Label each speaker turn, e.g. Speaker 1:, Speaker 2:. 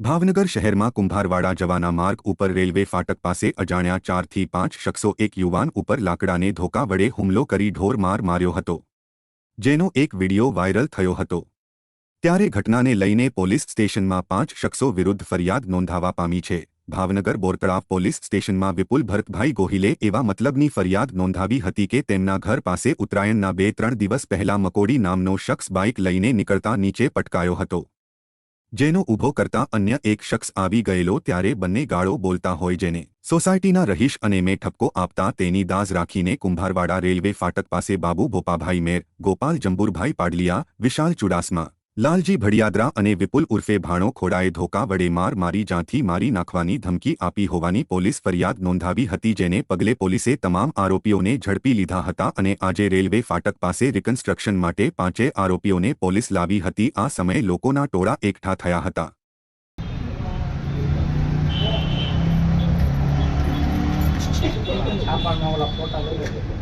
Speaker 1: ભાવનગર શહેરમાં કુંભારવાડા જવાના માર્ગ ઉપર રેલવે ફાટક પાસે અજાણ્યા ચારથી પાંચ શખ્સો એક યુવાન ઉપર લાકડાને ધોકા વડે હુમલો કરી ઢોર માર માર્યો હતો, જેનો એક વિડિયો વાયરલ થયો હતો. ત્યારે ઘટનાને લઈને પોલીસ સ્ટેશનમાં પાંચ શખ્સો વિરુદ્ધ ફરિયાદ નોંધાવા પામી છે. ભાવનગર બોરતળાવ પોલીસ સ્ટેશનમાં વિપુલ ભરતભાઈ ગોહિલે એવા મતલબની ફરિયાદ નોંધાવી હતી કે તેમના ઘર પાસે ઉત્તરાયણના બે ત્રણ દિવસ પહેલા મકોડી નામનો શખ્સ બાઇક લઈને નીકળતા નીચે પટકાયો હતો. જેનો ઊભો કરતા અન્ય એક શખ્સ આવી ગયેલો ત્યારે બંને ગાળો બોલતા હોય જેને સોસાયટીના રહીશ અને મેં ઠપકો આપતા તેની દાઝ રાખીને કુંભારવાડા રેલવે ફાટક પાસે બાબુ ભોપાભાઈ મેર, ગોપાલ જંબુરભાઈ પાડલિયા, વિશાલ ચુડાસમા લાલજી ભડિયાદરા અને વિપુલ ઉર્ફે ભાણો ખોડાએ ધોકા વડે માર મારી જાંથી મારી નાખવાની ધમકી આપી હોવાની પોલીસ ફરિયાદ નોંધાવી હતી જેને પગલે પોલીસે તમામ આરોપીઓને ઝડપી લીધા હતા અને આજે રેલવે ફાટક પાસે રિકન્સ્ટ્રક્શન માટે પાંચે આરોપીઓને પોલીસ લાવી હતી. આ સમયે લોકોના ટોળા એકઠા થયા હતા.
Speaker 2: છાપામાં ઓલા ફોટા લઈ